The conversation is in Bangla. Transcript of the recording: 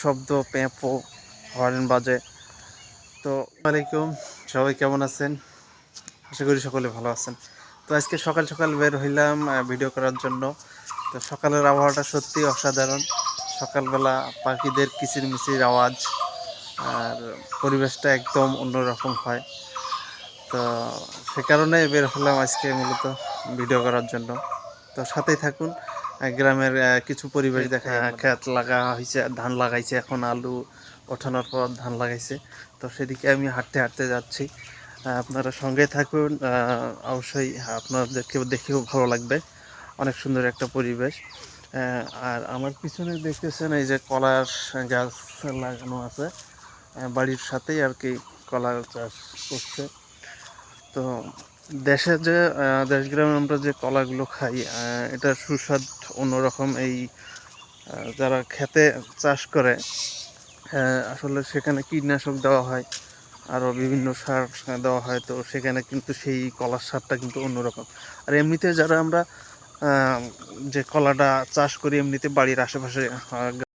শব্দ, পেঁপো, হরেন বাজে। তো আলাইকুম। সবাই কেমন আছেন? আশা করি সকলে ভালো আছেন। তো আজকে সকাল সকাল বের হইলাম ভিডিও করার জন্য। তো সকালের আবহাওয়াটা সত্যি অসাধারণ। সকালবেলা পাখিদের কিচিরমিচির আওয়াজ আর পরিবেশটা একদম অন্যরকম হয়। তো সে কারণে বের হলাম আজকে মূলত ভিডিও করার জন্য। তো সাথেই থাকুন। গ্রামের কিছু পরিবেশ দেখা ক্ষেত লাগা হয়েছে ধান লাগাইছে এখন আলু ওঠানোর পর ধান লাগাইছে। তো সেদিকে আমি হাঁটতে হাঁটতে যাচ্ছি। আপনারা সঙ্গে থাকুন অবশ্যই আপনাদেরকে দেখেও ভালো লাগবে। অনেক সুন্দর একটা পরিবেশ। আর আমার পিছনে দেখতেছেন এই যে কলার গাছ লাগানো আছে। বাড়ির সাথেই আর কি কলার চাষ করছে। তো দেশে যে দেশগ্রামে আমরা যে কলাগুলো খাই এটার সুস্বাদ অন্যরকম। এই যারা খেতে চাষ করে আসলে সেখানে কীটনাশক দেওয়া হয়, আরও বিভিন্ন সার দেওয়া হয়, তো সেখানে কিন্তু সেই কলার স্বাদটা কিন্তু অন্যরকম। আর এমনিতে যারা আমরা যে কলাটা চাষ করি, এমনিতে বাড়ির আশেপাশে